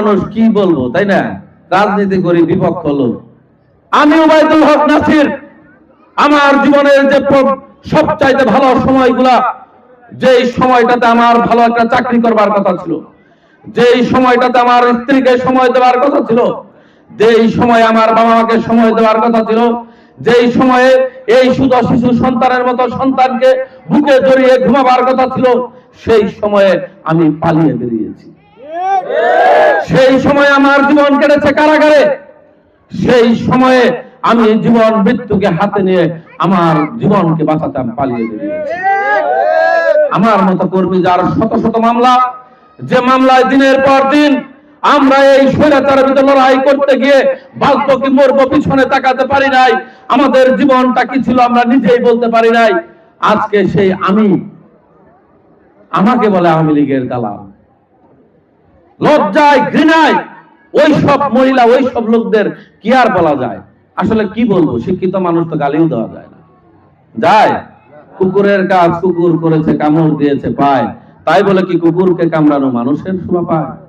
মানুষ কি বলব, তাই না? রাজনীতি করি বিপক্ষ লোক। আমি ওবায়দুল হক নাসির। আমার জীবনের যে সবচাইতে ভালো সময়গুলা, যেই সময়টাতে আমার ভালো একটা চাকরি করবার কথা ছিল, যেই সময়টাতে আমার স্ত্রীকে সময় দেওয়ার কথা ছিল, যেই সময় আমার বাবা মাকে সময় দেওয়ার কথা ছিল, যেই সময়ে এই সুদ শিশু সন্তানের মতো সন্তানকে বুকে জড়িয়ে ঘুমাবার কথা ছিল, সেই সময়ে আমি পালিয়ে বেরিয়েছি। সেই সময় আমার জীবন কেটেছে কারাগারে। সেই সময়ে আমি জীবন মৃত্যুকে হাতে নিয়ে আমার জীবনকে বাঁচাতাম পালিয়ে বেরিয়েছি। আমার মতো কর্মী যার শত শত মামলা, যে মামলায় দিনের পর দিন আমরা এই স্বৈরাচারের বিরুদ্ধে লড়াই করতে গিয়ে বাঁচবো কি মরবো পিছনে তাকাতে পারি নাই, আমাদের জীবনটা কি ছিল আমরা নিজেই বলতে পারি নাই। আজকে সেই আমি, আমাকে বলে আওয়ামী লীগের দালাল। লজ্জায়, ঘৃণায় ওই সব মহিলা ওই সব লোকদের কি আর বলা যায়? আসলে কি বলব? শিক্ষিত মানুষ তো গালিও দেওয়া যায় না। যায়। কুকুরের কাজ কুকুর করেছে, কামড় দিয়েছে, পায়। তাই বলে কি কুকুরকে কামড়ানো মানুষের শোভা পায়?